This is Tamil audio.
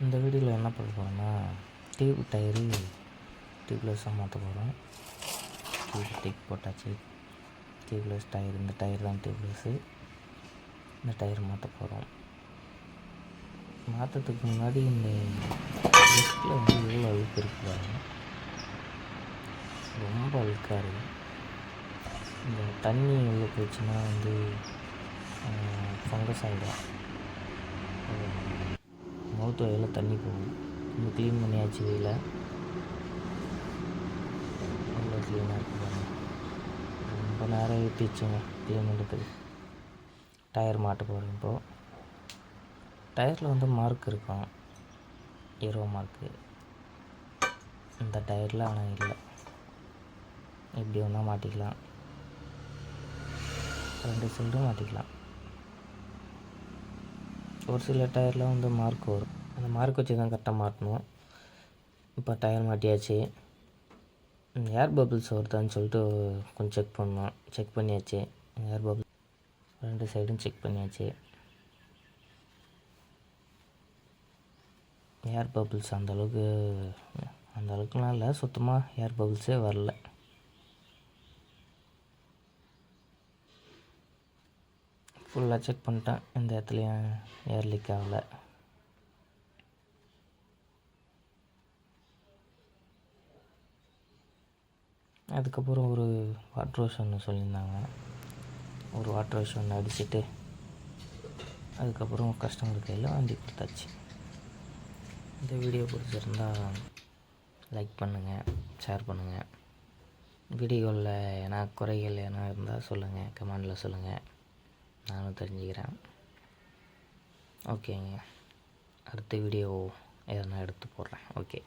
இந்த வீடியோவில் என்ன பண்ண போகிறோம்னா டியூப் டயரு டியூப்லெஸ்ஸாக மாற்ற போகிறோம் டியூப் டிக் போட்டாச்சு. டியூப்லெஸ் டயர் இந்த டயர் தான் டியூப்லெஸ்ஸு இந்த டயர் மாற்ற போகிறோம் மாற்றத்துக்கு முன்னாடி இந்த டிஸ்கில் வந்து எவ்வளோ அழுக்கு இருக்கு ரொம்ப அழுக்காக இருக்குது இந்த தண்ணி உள்ள போச்சுன்னா வந்து ஃபங்கஸ் ஆகிடும் மவுத்து வகையில் தண்ணி போகும். நம்ம க்ளீன் பண்ணியாச்சு வெயில. ரொம்ப க்ளீனாக இருக்குது ரொம்ப நேரம் ஏற்றிச்சுங்க க்ளீன் பண்ணுறதுக்கு டயர் மாட்ட போகிறோம் இப்போது டயரில் வந்து மார்க் இருக்கும். ஹீரோ மார்க்கு இந்த டயரில் ஆனால் இல்லை. எப்படி வேணால் மாட்டிக்கலாம். ரெண்டு சைடும் மாட்டிக்கலாம். ஒரு சில டயர்லாம் வந்து மார்க் வரும். அந்த மார்க் வச்சு தான் கரெக்டாக மாட்டணும். இப்போ டயர் மாட்டியாச்சு. ஏர் பபிள்ஸ் வருதான்னு சொல்லிட்டு கொஞ்சம் செக் பண்ணோம். செக் பண்ணியாச்சு. ஏர் பபிள் ரெண்டு சைடும் செக் பண்ணியாச்சு. ஏர் பபிள்ஸ் அந்தளவுக்கு அந்த அளவுக்குலாம் இல்லை. சுத்தமாக ஏர் பபிள்ஸே வரல. ஃபுல்லாக செக் பண்ணிட்டேன். எந்த இடத்துலையும் ஏர் லீக் ஆகலை. அதுக்கப்புறம் ஒரு வாட்டர் வாஷ் ஒன்று சொல்லியிருந்தாங்க. ஒரு வாட்டர் வாஷ் ஒன்று அடிச்சுட்டு அதுக்கப்புறம் கஸ்டமர் கையில் வண்டி கொடுத்தாச்சு. இந்த வீடியோ பிடிச்சிருந்தா லைக் பண்ணுங்கள் ஷேர் பண்ணுங்கள் வீடியோவில் எதனா குறைகள் எதனா இருந்தால் சொல்லுங்கள் கமெண்டில் சொல்லுங்கள் நானும் தெரிஞ்சுக்கிறேன். ஓகேங்க. அடுத்த வீடியோ எதனா எடுத்து போடுறேன். ஓகே.